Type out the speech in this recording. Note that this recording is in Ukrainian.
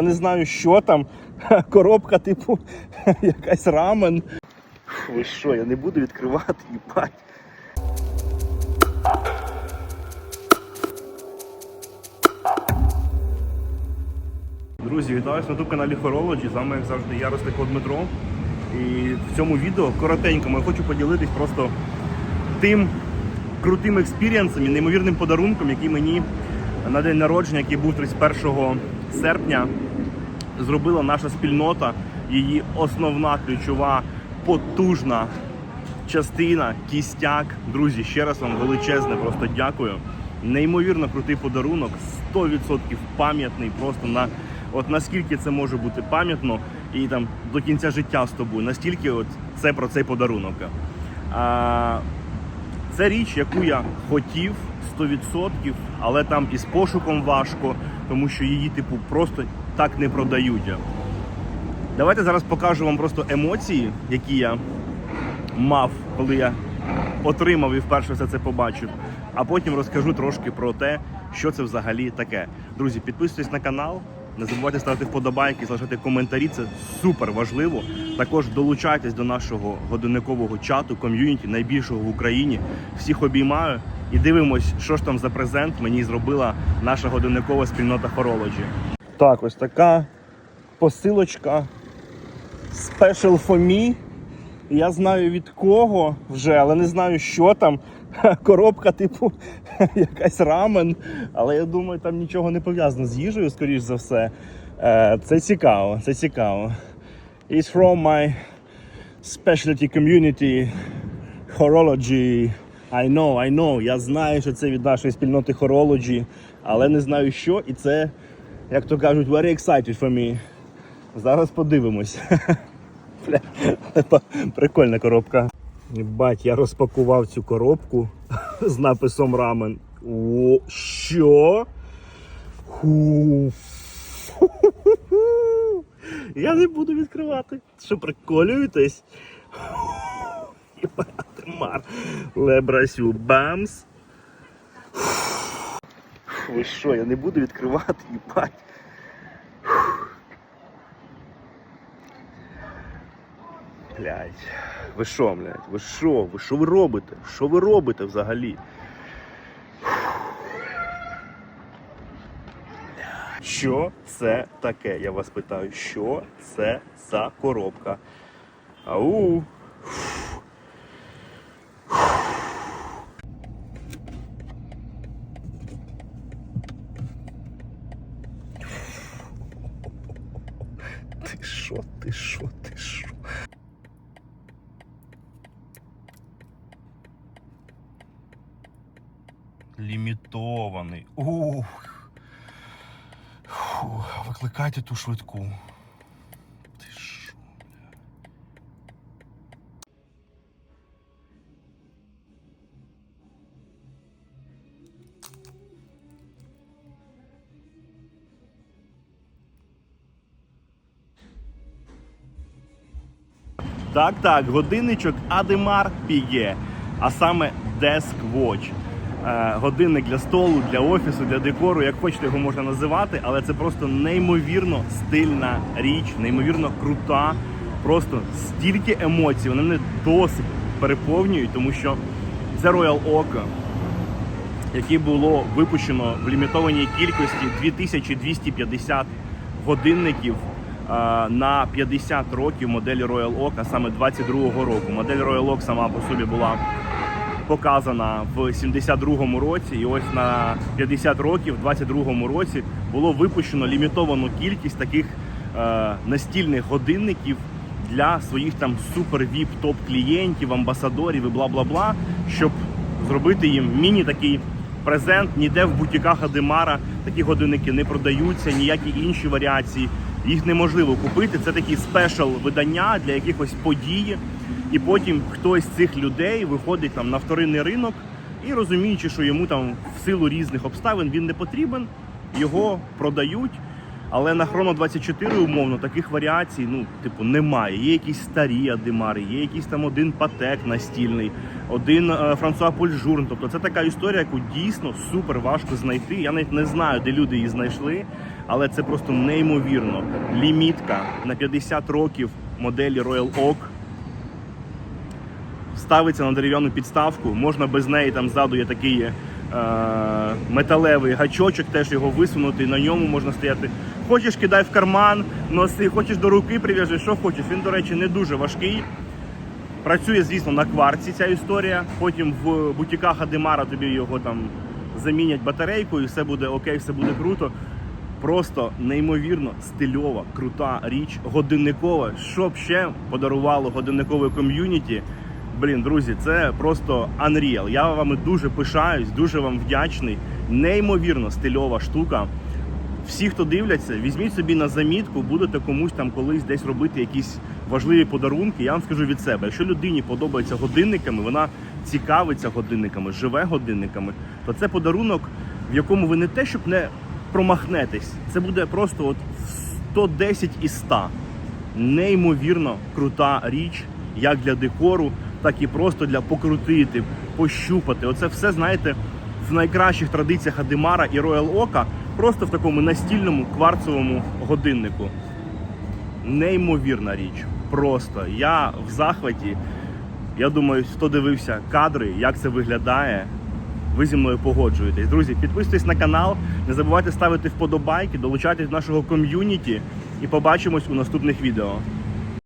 Я не знаю, що там. Коробка, типу, якась рамен. Ви що, я не буду відкривати, їбать. Друзі, вітаю вас на youtube каналі Horology. З вами, як завжди, я Ростико Дмитро. І в цьому відео коротенькому я хочу поділитись просто тим крутим експірієнсом і неймовірним подарунком, який мені на день народження, який був 31 серпня, зробила наша спільнота, її основна ключова потужна частина, кістяк. Друзі, ще раз вам величезне, просто дякую. Неймовірно крутий подарунок, 100% пам'ятний, просто на от наскільки це може бути пам'ятно і там до кінця життя з тобою, настільки от це про цей подарунок. А, це річ, яку я хотів 100%, але там із пошуком важко, тому що її, типу, просто так не продають. Давайте зараз покажу вам просто емоції, які я мав, коли я отримав і вперше все це побачив. А потім розкажу трошки про те, що це взагалі таке. Друзі, підписуйтесь на канал. Не забувайте ставити вподобайки, залишати коментарі. Це супер важливо. Також долучайтесь до нашого годинникового чату, ком'юніті, найбільшого в Україні. Всіх обіймаю і дивимось, що ж там за презент мені зробила наша годинникова спільнота Horology. Так, ось така посилочка Special for me. Я знаю від кого вже, але не знаю, що там. Коробка, типу, якась рамен. Але я думаю, там нічого не пов'язано з їжею, скоріш за все. Е, Це цікаво, це цікаво. It's from my specialty community horology. I know, I know. Я знаю, що це від нашої спільноти horology, але не знаю що. І це, як то кажуть, very excited for me. Зараз подивимось. Прикольна коробка. Бать, я розпакував цю коробку з написом рамен. О, що? Ху. Я не буду відкривати. Що приколюєтесь? Лебрасю бамс. Ви що, я не буду відкривати, їбать. Блять. Ви що, блядь? Ви що? Ви що ви робите? Що ви робите взагалі? Що це таке? Я вас питаю, що це за коробка? Ау. Ти що, ти що? Лімітований. Ух. Фу, викликайте ту швидку. Так, так, годинничок Ademar Piguet, а саме Desk Watch. Е, годинник для столу, для офісу, для декору, як хочете його можна називати, але це просто неймовірно стильна річ, неймовірно крута. Просто стільки емоцій, вони мене досить переповнюють, тому що це Royal Oak, яке було випущено в лімітованій кількості 2250 годинників на 50 років моделі Royal Oak, а саме 22-го року. Модель Royal Oak сама по собі була показана в 72-му році, і ось на 50 років, в 22-му році, було випущено лімітовану кількість таких е, настільних годинників для своїх там супер віп топ клієнтів, амбасадорів і бла бла бла, щоб зробити їм міні такий презент. Ніде в бутіках Адемара такі годинники не продаються, ніякі інші варіації. Їх неможливо купити. Це такі спешл видання для якихось подій. І потім хтось з цих людей виходить там на вторинний ринок і розуміючи, що йому там в силу різних обставин він не потрібен, його продають. Але на Хроно 24 умовно таких варіацій, ну, типу, немає. Є якісь старі адимари, є якийсь там один патек настільний, один е, Франсуа Польжурн. Тобто це така історія, яку дійсно супер важко знайти. Я навіть не знаю, де люди її знайшли. Але це просто неймовірно. Лімітка на 50 років моделі Royal Oak. Ставиться на дерев'яну підставку, можна без неї там ззаду є такий е, металевий гачочок, теж його висунути, на ньому можна стояти. Хочеш, кидай в карман, носи, хочеш до руки прив'яжи, що хочеш. Він, до речі, не дуже важкий. Працює, звісно, на кварці ця історія. Потім в бутіках Адемара тобі його там замінять батарейкою, і все буде окей, все буде круто. Просто неймовірно стильова, крута річ, годинникова. Що б ще подарувало годинникове ком'юніті. Блін, друзі, це просто unreal. Я вами дуже пишаюсь, дуже вам вдячний. Неймовірно стильова штука. Всі, хто дивляться, візьміть собі на замітку, будете комусь там колись десь робити якісь важливі подарунки. Я вам скажу від себе, якщо людині подобається годинниками, вона цікавиться годинниками, живе годинниками, то це подарунок, в якому ви не те, щоб не промахнетесь, це буде просто от 110 із 100. Неймовірно крута річ, як для декору, так і просто для покрутити, пощупати. Оце все, знаєте, в найкращих традиціях Адемара і Royal Oak, просто в такому настільному кварцевому годиннику. Неймовірна річ. Просто я в захваті. Я думаю, хто дивився кадри, як це виглядає. Ви зі мною погоджуєтесь. Друзі, підписуйтесь на канал, не забувайте ставити вподобайки, долучайтесь до нашого ком'юніті і побачимось у наступних відео.